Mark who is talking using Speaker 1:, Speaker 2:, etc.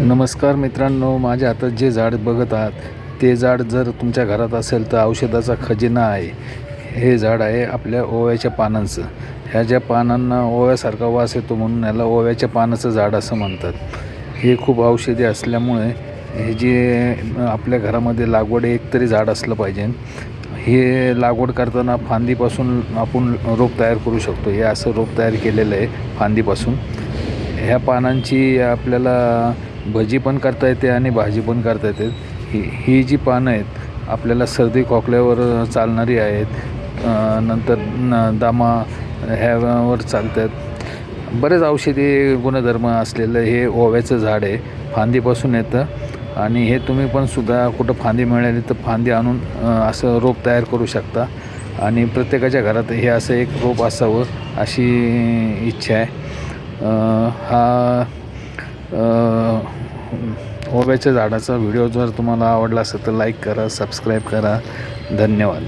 Speaker 1: नमस्कार मित्रांनो माझ्या हातात जे झाड बघत आहात ते झाड जर तुमच्या घरात असेल तर औषधाचा खजिना आहे. हे झाड आहे आपल्या ओव्याच्या पानांचं. ह्या ज्या पानांना ओव्यासारखा वास येतो म्हणून याला ओव्याच्या पानाचं झाड असं म्हणतात. हे खूप औषधी असल्यामुळे हे जे आपल्या घरामध्ये लागवड एक तरी झाड असलं पाहिजे. हे लागवड करताना फांदीपासून आपण रोप तयार करू शकतो. हे असं रोप तयार केलेलं आहे फांदीपासून. ह्या पानांची आपल्याला भजी पण करता येते आणि भाजी पण करता येते. ही ही जी पानं आहेत आपल्याला सर्दी खोकल्यावर चालणारी आहेत. नंतर न दामा ह्यावर चालतात. बरेच औषधी गुणधर्म असलेलं हे ओव्याचं झाड आहे. फांदीपासून येतं. आणि हे तुम्ही पण सुद्धा कुठं फांदी मिळाली तर फांदी आणून असं रोप तयार करू शकता. आणि प्रत्येकाच्या घरात हे असं एक रोप असावं अशी इच्छा आहे. हा ओव्याच्या झाडाचा व्हिडिओ जर तुम्हाला आवडला असेल तर लाईक करा सबस्क्राईब करा. धन्यवाद.